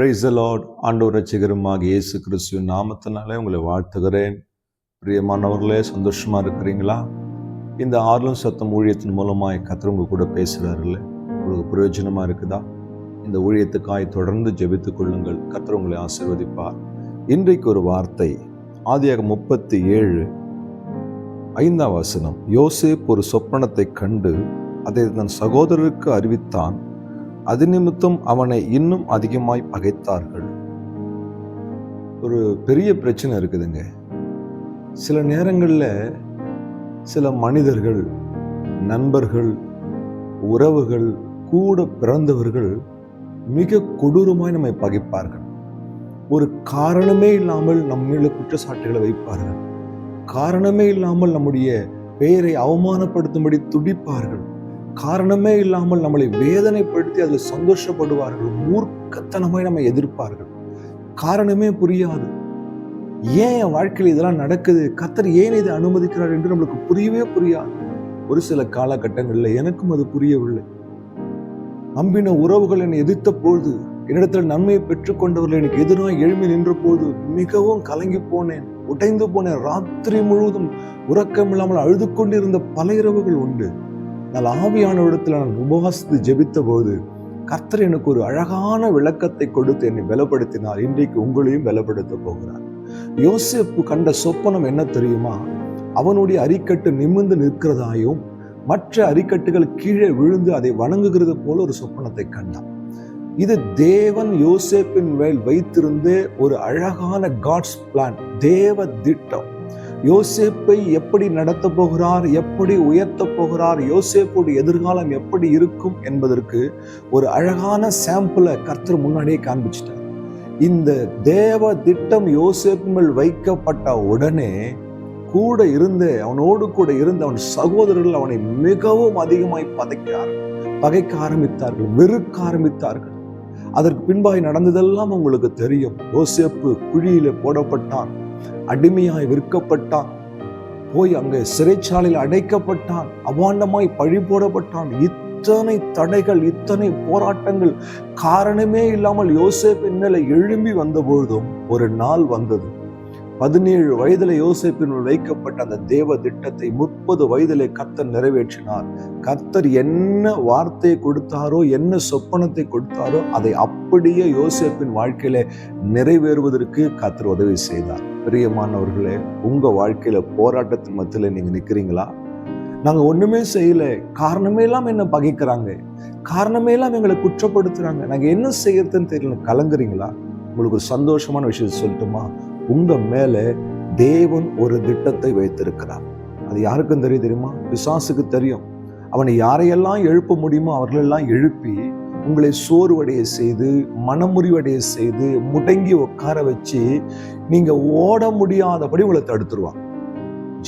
Price Lord ஆண்டோர் ரசிகருமாக இயேசு கிறிஸ்துவின் நாமத்தினாலே உங்களை வாழ்த்துகிறேன். பிரியமானவர்களே சந்தோஷமாக இருக்கிறீங்களா? இந்த ஆர்லம் சத்தம் ஊழியத்தின் மூலமாக கத்திரவங்க உங்க கூட பேசுகிறாருல்ல உங்களுக்கு பிரயோஜனமாக இருக்குதா? இந்த ஊழியத்துக்காய் தொடர்ந்து ஜெபித்துக் கொள்ளுங்கள். கத்திரவங்களை உங்களை ஆசீர்வதிப்பார். இன்றைக்கு ஒரு வார்த்தை ஆதியாக முப்பத்தி ஏழு ஐந்தாம் வசனம். யோசேப் ஒரு சொப்பனத்தை கண்டு அதை தன் சகோதரருக்கு அறிவித்தான். அது நிமித்தம் அவனை இன்னும் அதிகமாய் பகைத்தார்கள். ஒரு பெரிய பிரச்சனை இருக்குதுங்க. சில நேரங்களில் சில மனிதர்கள் நண்பர்கள் உறவுகள் கூட பிறந்தவர்கள் மிக கொடூரமாய் நம்மை பகைப்பார்கள். ஒரு காரணமே இல்லாமல் நம்மள குற்றச்சாட்டுகளை வைப்பார்கள். காரணமே இல்லாமல் நம்முடைய பெயரை அவமானப்படுத்தும்படி துடிப்பார்கள். காரணமே இல்லாமல் நம்மளை வேதனைப்படுத்தி அதில் சந்தோஷப்படுவார்கள் மூர்க்கத்தனமாய் நம்மை எதிர்ப்பார்கள். காரணமே புரியாது. ஏன் என் வாழ்க்கையில் இதெல்லாம் நடக்குது? கத்தர் ஏன் இதை அனுமதிக்கிறார் என்று நம்மளுக்கு புரியவே புரியாது. ஒரு சில காலகட்டங்களில் எனக்கும் அது புரியவில்லை. நம்பின உறவுகள் என்னை எதிர்த்த பொழுது என்னிடத்தில் நன்மையை பெற்றுக்கொண்டவர்கள் எனக்கு எதிராக எழும்பி நின்ற போது மிகவும் கலங்கி போனேன் உடைந்து போனேன். ராத்திரி முழுவதும் உறக்கம் இல்லாமல் அழுது கொண்டிருந்த பல இரவுகள் உண்டு. நான் ஆவியான இடத்துல நான் உபவாசித்து ஜெபித்த போது கர்த்தர் எனக்கு ஒரு அழகான விளக்கத்தை கொடுத்து என்னை பலப்படுத்தினார். இன்றைக்கு உங்களையும் பலப்படுத்த போகிறார். யோசிப்பு கண்ட சொப்பனம் என்ன தெரியுமா? அவனுடைய அரிக்கட்டு நிமிர்ந்து நிற்கிறதாயும் மற்ற அரிக்கட்டுகள் கீழே விழுந்து அதை வணங்குகிறது போல ஒரு சொப்பனத்தை கண்டான். இது தேவன் யோசேப்பின் மேல் வைத்திருந்த ஒரு அழகான காட்ஸ் பிளான் தேவ திட்டம். யோசேப்பை எப்படி நடத்த போகிறார் எப்படி உயர்த்த போகிறார் யோசேப்போட எதிர்காலம் எப்படி இருக்கும் என்பதற்கு ஒரு அழகான சாம்பிளை கர்த்தர் முன்னாடியே காண்பிச்சிட்டார். இந்த தேவ திட்டம் யோசேப்பு மேல் வைக்கப்பட்ட உடனே கூட இருந்து அவனோடு கூட இருந்த அவன் சகோதரர்கள் அவனை மிகவும் அதிகமாய் பதைக்கிறார்கள் பகைக்க ஆரம்பித்தார்கள் வெறுக்க ஆரம்பித்தார்கள். அதற்கு பின்பாய் நடந்ததெல்லாம் உங்களுக்கு தெரியும். யோசேப்பு குழியில போடப்பட்டான். அடிமையாய் விற்கப்பட்டான். போய் அங்கே சிறைச்சாலையில் அடைக்கப்பட்டான். அவாண்டமாய் பழி போடப்பட்டான். இத்தனை தடைகள் இத்தனை போராட்டங்கள் காரணமே இல்லாமல் யோசேப்பின் மேலே எழும்பி வந்த பொழுதும் ஒரு நாள் வந்தது. பதினேழு வயதிலே யோசேப்பின் வைக்கப்பட்ட அந்த தேவ திட்டத்தை முப்பது வயதிலே கத்தர் நிறைவேற்றினார். கத்தர் என்ன வார்த்தையை கொடுத்தாரோ என்ன சொப்பனத்தை கொடுத்தாரோ அதை அப்படியே யோசேப்பின் வாழ்க்கையில நிறைவேறுவதற்கு கத்தர் உதவி செய்தார். பிரியமானவர்களே உங்க வாழ்க்கையில போராட்டத்தின் மத்தியில நீங்க நிக்கிறீங்களா? நாங்க ஒண்ணுமே செய்யல. காரணமே இல்லாம என்ன பகைக்கிறாங்க? காரணமே இல்லாம எங்களை குற்றப்படுத்துறாங்க. நாங்க என்ன செய்யறதுன்னு தெரியல. கலங்குறீங்களா? உங்களுக்கு ஒரு சந்தோஷமான விஷயத்தை சொல்லட்டுமா? உங்க மேல தேவன் ஒரு திட்டத்தை வைத்திருக்கிறார். அது யாருக்கும் தெரியும் தெரியுமா? பிசாசுக்கு தெரியும். அவனை யாரையெல்லாம் எழுப்ப முடியுமோ அவர்களெல்லாம் எழுப்பி உங்களை சோர்வடைய செய்து மனமுறிவடைய செய்து முடங்கி உட்கார வச்சு நீங்க ஓட முடியாதபடி உங்களை தடுத்துருவான்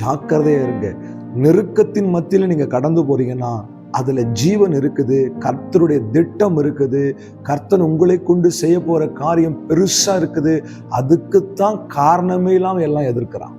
ஜாக்கிரதையா இருங்க. நெருக்கத்தின் மத்தியில நீங்க கடந்து போறீங்கன்னா அதுல ஜீவன் இருக்குது கர்த்தருடைய திட்டம் இருக்குது கர்த்தன் உங்களை கொண்டு செய்ய போற காரியம் பெருசா இருக்குது அதுக்குத்தான் காரணமே இல்லாமல் எல்லாம் எதிர்க்கிறான்.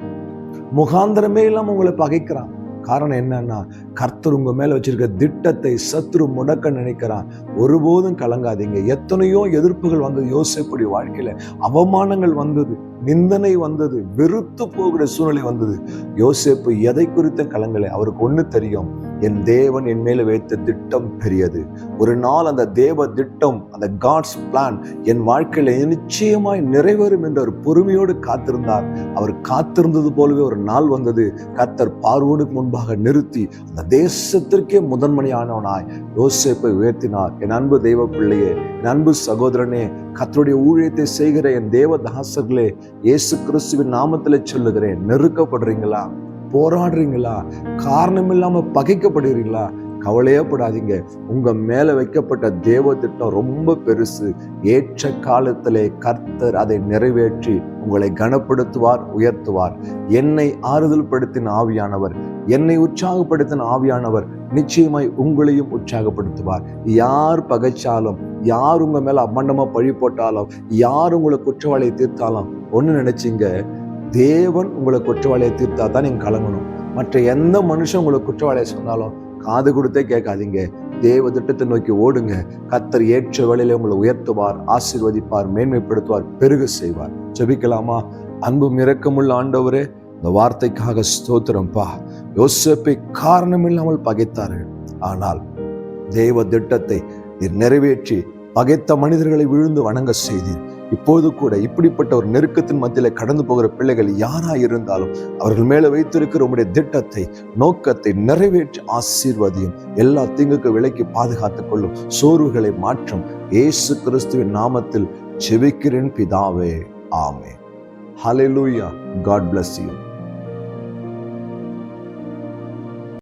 முகாந்திரமே இல்லாமல் உங்களை பகைக்கிறான். காரணம் என்னன்னா கர்த்தர் உங்க மேல வச்சிருக்க திட்டத்தை சத்ரு முடக்க நினைக்கிறான். ஒருபோதும் கலங்காதீங்க. எத்தனையோ எதிர்ப்புகள் வந்தது யோசிப்புடைய வாழ்க்கையில. அவமானங்கள் வந்தது நிந்தனை வந்தது வெறுத்து போகிற சூழ்நிலை வந்தது. யோசேப்பு எதை குறித்த கலங்கலை. அவருக்கு ஒண்ணு தெரியும். என் தேவன் என் மேல வைத்த திட்டம் பெரியது. ஒரு நாள் அந்த தேவ திட்டம் அந்த காட்ஸ் பிளான் என் வாழ்க்கையில நிச்சயமாய் நிறைவேறும் என்ற ஒரு பொறுமையோடு காத்திருந்தார். அவர் காத்திருந்தது போலவே ஒரு நாள் வந்தது. கத்தர் பார்வோனுக்கு முன்பாக நிறுத்தி அந்த தேசத்திற்கே முதன்மணியானவனாய் யோசிப்பை உயர்த்தினார். என் அன்பு தெய்வ பிள்ளையே என் அன்பு சகோதரனே கத்தருடைய ஊழியத்தை செய்கிற என் தேவ தாசர்களே இயேசு கிறிஸ்துவின் நாமத்தில் சொல்லுகிறேன் நெருக்கப்படுறீங்களா போராடுறீங்களா? காரணம் இல்லாம பகைக்கப்படுறீங்களா கவலையப்படாதீங்க. உங்க மேல வைக்கப்பட்ட தேவ திட்டம் ரொம்ப பெருசு. ஏற்ற காலத்திலே கர்த்தர் அதை நிறைவேற்றி உங்களை கனப்படுத்துவார் உயர்த்துவார். என்னை ஆறுதல் படுத்தின ஆவியானவர் என்னை உற்சாகப்படுத்தின ஆவியானவர் நிச்சயமாய் உங்களையும் உற்சாகப்படுத்துவார். யார் பகைச்சாலும் யார் உங்க மேல அம்மண்டமா பழி போட்டாலும் யார் உங்களை குற்றவாளியை தீர்த்தாலும் ஒண்ணு நினைச்சீங்க தேவன் உங்களை குற்றவாளியை தீர்த்தா தான் நீங்க கலங்கணும். மற்ற எந்த மனுஷன் உங்களை குற்றவாளியை சொன்னாலும் காது கொடுத்தே கேட்காதீங்க. தேவ திட்டத்தை நோக்கி ஓடுங்க. கத்தர் ஏற்ற வேளையில உங்களை உயர்த்துவார் ஆசீர்வதிப்பார் மேன்மைப்படுத்துவார் பெருக செய்வார். ஜபிக்கலாமா? அன்பும் இரக்கமுள்ள ஆண்டவரே இந்த வார்த்தைக்காக ஸ்தோத்திரம்ப்பா யோசப்பை காரணமில்லாமல் பகைத்தார்கள். ஆனால் தேவ திட்டத்தை நீர் நிறைவேற்றி பகைத்த மனிதர்களை விழுந்து வணங்க செய்தீர். இப்போது கூட இப்படிப்பட்ட ஒரு நெருக்கத்தின் மத்தியில கடந்து போகிற பிள்ளைகள் யாரா இருந்தாலும் அவர்கள் மேல வைத்திருக்கிற உங்களுடைய திட்டத்தை நோக்கத்தை நிறைவேற்றி ஆசீர்வதியும். எல்லா தீங்குக்கு விலைக்கு பாதுகாத்துக் கொள்ளும். சோர்வுகளை மாற்றும். இயேசு கிறிஸ்துவின் நாமத்தில் செபிக்கிறேன் பிதாவே. ஆமே ஹலெலூயா காட் பிளஸ் யூ